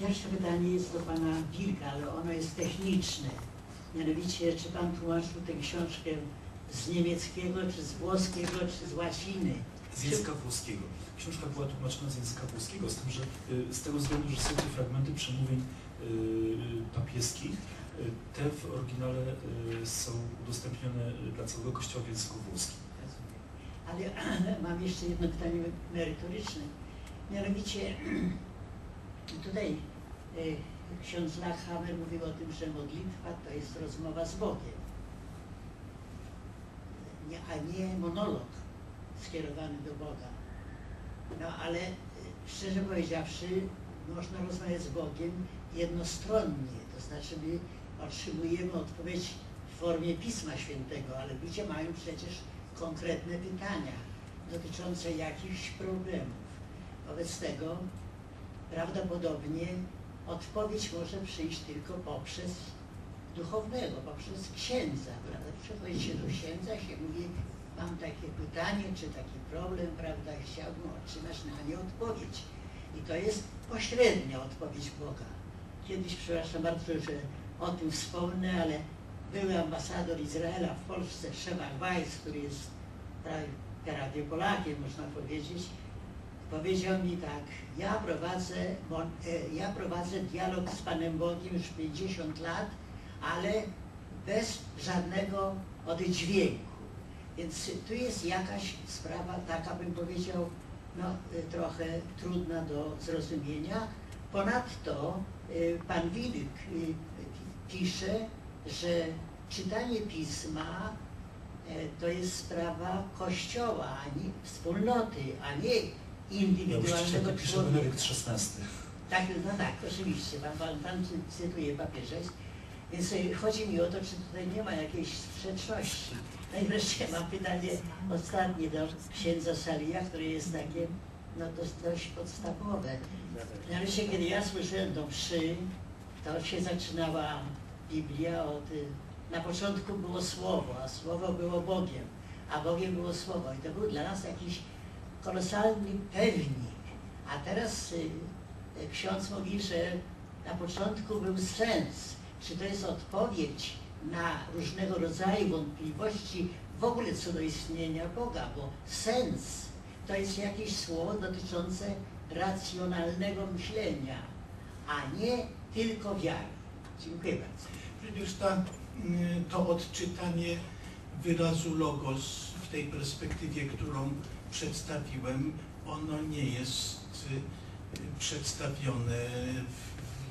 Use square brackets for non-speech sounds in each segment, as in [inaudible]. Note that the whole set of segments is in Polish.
Pierwsze pytanie jest do pana Wilka, ale ono jest techniczne. Mianowicie, czy pan tłumaczył tę książkę z niemieckiego, czy z włoskiego, czy z łaciny? Z języka włoskiego. Książka była tłumaczona z języka włoskiego, z tym, że y, z tego względu, że są to fragmenty przemówień y, papieskich, y, te w oryginale są udostępnione dla całego Kościoła w języku włoskim. Ale [clears throat] mam jeszcze jedno pytanie merytoryczne. Mianowicie [clears throat] tutaj y, ksiądz Lachhammer mówił o tym, że modlitwa to jest rozmowa z Bogiem, a nie monolog skierowany do Boga. No ale y, szczerze powiedziawszy, można rozmawiać z Bogiem jednostronnie, to znaczy my otrzymujemy odpowiedź w formie Pisma Świętego, ale ludzie mają przecież konkretne pytania dotyczące jakichś problemów. Wobec tego prawdopodobnie odpowiedź może przyjść tylko poprzez duchownego, poprzez księdza. Prawda? Przychodzi się do księdza się mówi, mam takie pytanie, czy taki problem, prawda, chciałbym otrzymać na nie odpowiedź. I to jest pośrednia odpowiedź Boga. Kiedyś, przepraszam bardzo, że o tym wspomnę, ale były ambasador Izraela w Polsce, Szewach Weiss, który jest prawie Polakiem, można powiedzieć, powiedział mi tak, ja prowadzę, e, ja prowadzę dialog z Panem Bogiem już 50 lat, ale bez żadnego oddźwięku. Więc tu jest jakaś sprawa, taka bym powiedział, no, e, trochę trudna do zrozumienia. Ponadto e, pan Wilk pisze, że czytanie pisma to jest sprawa Kościoła, a nie wspólnoty, a nie indywidualnego pisze człowieka. Benedykt XVI. Tak, no tak, oczywiście, pan, pan, pan cytuje papieża. Więc chodzi mi o to, czy tutaj nie ma jakiejś sprzeczności. No i wreszcie mam pytanie ostatnie do księdza Salia, które jest takie no dość, dość podstawowe. Mianowicie, kiedy ja słyszałem do mszy, to się zaczynała Biblia od... Na początku było Słowo, a Słowo było Bogiem, a Bogiem było Słowo. I to był dla nas jakiś kolosalny pewnik. A teraz y, y, ksiądz mówi, że na początku był sens. Czy to jest odpowiedź na różnego rodzaju wątpliwości w ogóle co do istnienia Boga, bo sens to jest jakieś słowo dotyczące racjonalnego myślenia, a nie tylko wiary. Dziękuję bardzo. Przecież ta, y, to odczytanie wyrazu logos w tej perspektywie, którą przedstawiłem, ono nie jest y, przedstawione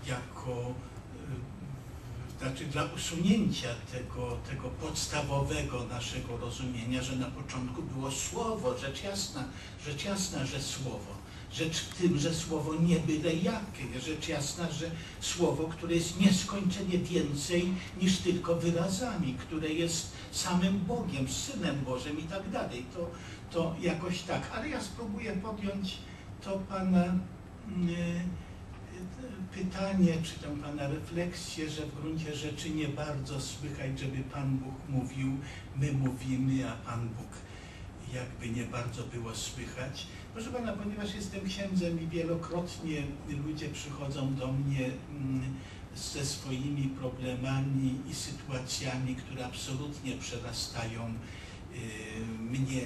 jako y, znaczy dla usunięcia tego, tego podstawowego naszego rozumienia, że na początku było słowo, rzecz jasna, rzecz jasna, że słowo. Rzecz w tym, że słowo nie byle jakie, rzecz jasna, że słowo, które jest nieskończenie więcej niż tylko wyrazami, które jest samym Bogiem, Synem Bożym i tak dalej. To, to jakoś tak, ale ja spróbuję podjąć to Pana y, pytanie, czy tę Pana refleksję, że w gruncie rzeczy nie bardzo słychać, żeby Pan Bóg mówił, my mówimy, a Pan Bóg jakby nie bardzo było słychać. Proszę Pana, ponieważ jestem księdzem i wielokrotnie ludzie przychodzą do mnie mm, ze swoimi problemami i sytuacjami, które absolutnie przerastają y, mnie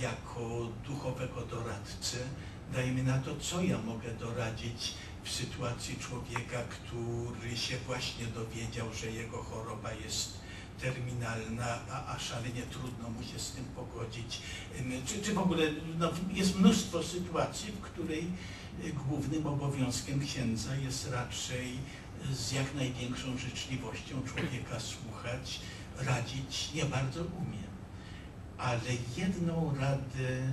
jako duchowego doradcę, dajmy na to, co ja mogę doradzić w sytuacji człowieka, który się właśnie dowiedział, że jego choroba jest terminalna, a, a szalenie trudno mu się z tym pogodzić. Czy, czy w ogóle no, jest mnóstwo sytuacji, w której y, głównym obowiązkiem księdza jest raczej z jak największą życzliwością człowieka słuchać, radzić nie bardzo umiem. Ale jedną radę y,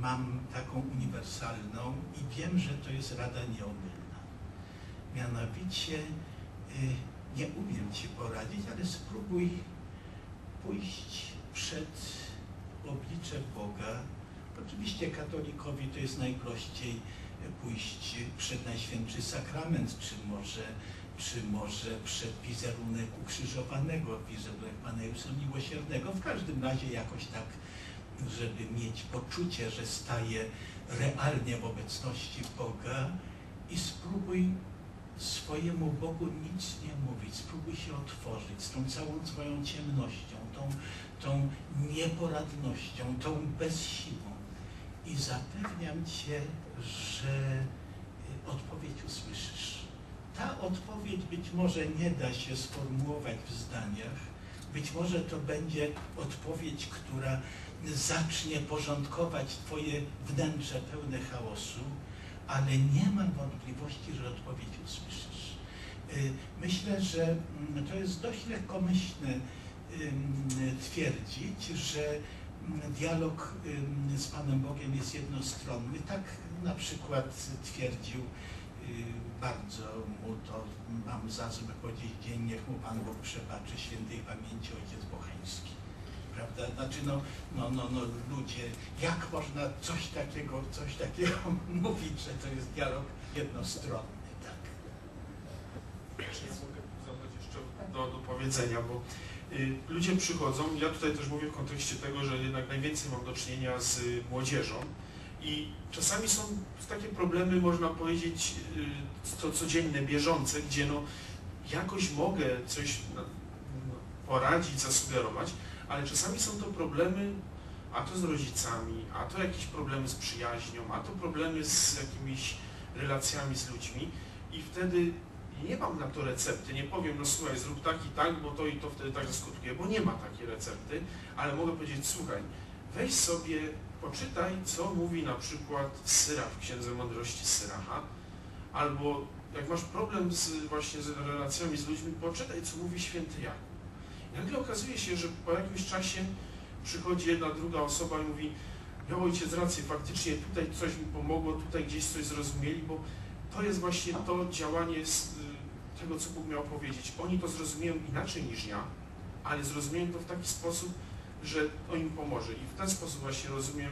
mam taką uniwersalną i wiem, że to jest rada nieomylna. Mianowicie nie umiem Ci poradzić, ale spróbuj pójść przed oblicze Boga. Oczywiście katolikowi to jest najprościej pójść przed Najświętszy Sakrament, czy może, czy może przed wizerunek ukrzyżowanego, wizerunek Pana Jezusa Miłosiernego. W każdym razie jakoś tak, żeby mieć poczucie, że staje realnie w obecności Boga i spróbuj swojemu Bogu nic nie mówić, spróbuj się otworzyć z tą całą swoją ciemnością, tą, tą nieporadnością, tą bezsiłą. I zapewniam Cię, że y, odpowiedź usłyszysz. Ta odpowiedź być może nie da się sformułować w zdaniach, być może to będzie odpowiedź, która zacznie porządkować Twoje wnętrze pełne chaosu, ale nie mam wątpliwości, że odpowiedź usłyszysz. Y, Myślę, że mm, to jest dość lekkomyślne twierdzić, że mm, dialog z Panem Bogiem jest jednostronny. Tak na przykład twierdził y, bardzo mu to mam za złe powiedzieć niech mu Pan Bóg przebaczy świętej pamięci ojciec Bocheński. Prawda? Znaczy no, no, no, no ludzie, jak można coś takiego, coś takiego [laughs] mówić, że to jest dialog jednostronny, tak? Jeśli mogę zadać jeszcze do, do powiedzenia, bo y, ludzie przychodzą, ja tutaj też mówię w kontekście tego, że jednak najwięcej mam do czynienia z y, młodzieżą i czasami są takie problemy, można powiedzieć, y, co, codzienne, bieżące, gdzie no jakoś mogę coś no, poradzić, zasugerować, ale czasami są to problemy, a to z rodzicami, a to jakieś problemy z przyjaźnią, a to problemy z jakimiś relacjami z ludźmi. I wtedy nie mam na to recepty, nie powiem, no słuchaj, zrób tak i tak, bo to i to wtedy tak zaskutkuje, bo nie ma takiej recepty, ale mogę powiedzieć, słuchaj, weź sobie, poczytaj, co mówi na przykład Syrach w Księdze Mądrości Syracha, albo jak masz problem z, właśnie z relacjami z ludźmi, poczytaj, co mówi święty Jakub. Nagle okazuje się, że po jakimś czasie przychodzi jedna, druga osoba i mówi, miał ojciec rację, faktycznie tutaj coś mi pomogło, tutaj gdzieś coś zrozumieli, bo to jest właśnie to działanie z y, tego, co Bóg miał powiedzieć. Oni to zrozumieją inaczej niż ja, ale zrozumieją to w taki sposób, że to im pomoże. I w ten sposób właśnie rozumiem,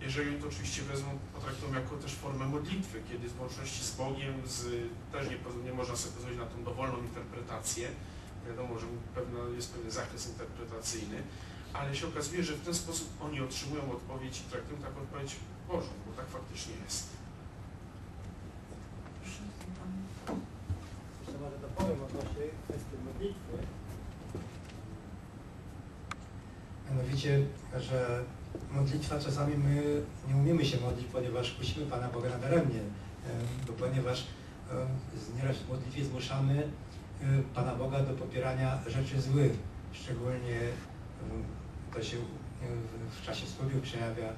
jeżeli oni to oczywiście wezmą, potraktują jako też formę modlitwy, kiedy w łączności z Bogiem, z, też nie, nie można sobie pozwolić na tą dowolną interpretację. Wiadomo, że pewna, jest pewien zakres interpretacyjny, ale się okazuje, że w ten sposób oni otrzymują odpowiedź i traktują taką odpowiedź Bożą, bo tak faktycznie jest. Jeszcze może dopowiem odnośnie kwestii modlitwy. Mianowicie, że modlitwa czasami my nie umiemy się modlić, ponieważ prosimy Pana Boga nadaremnie, em, bo ponieważ nieraz w modlitwie zmuszamy Pana Boga do popierania rzeczy złych. Szczególnie em, to się em, w- czasie studiów przejawia.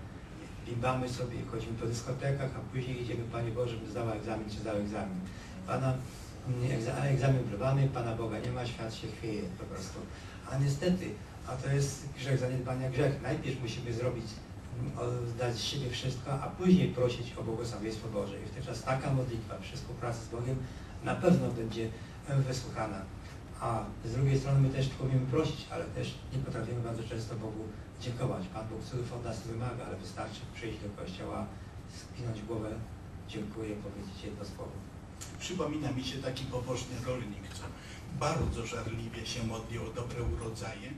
Bimbamy sobie, chodzimy po dyskotekach, a później idziemy, Panie Boże, bym zdała egzamin, czy zdał egzamin. Pana mm, egza- egzamin próbany, Pana Boga nie ma, świat się chwieje po prostu. A niestety, a to jest grzech zaniedbania grzech. Najpierw musimy zrobić, mm, dać z siebie wszystko, a później prosić o błogosławieństwo Boże. I wówczas taka modlitwa przy współpracy z Bogiem na pewno będzie wysłuchana. A z drugiej strony my też umiemy prosić, ale też nie potrafimy bardzo często Bogu dziękować. Pan Bóg cudów od nas wymaga, ale wystarczy przyjść do kościoła, skinąć głowę, dziękuję, powiedzieć jedno słowo. Przypomina mi się taki pobożny rolnik, co bardzo żarliwie się modlił o dobre urodzaje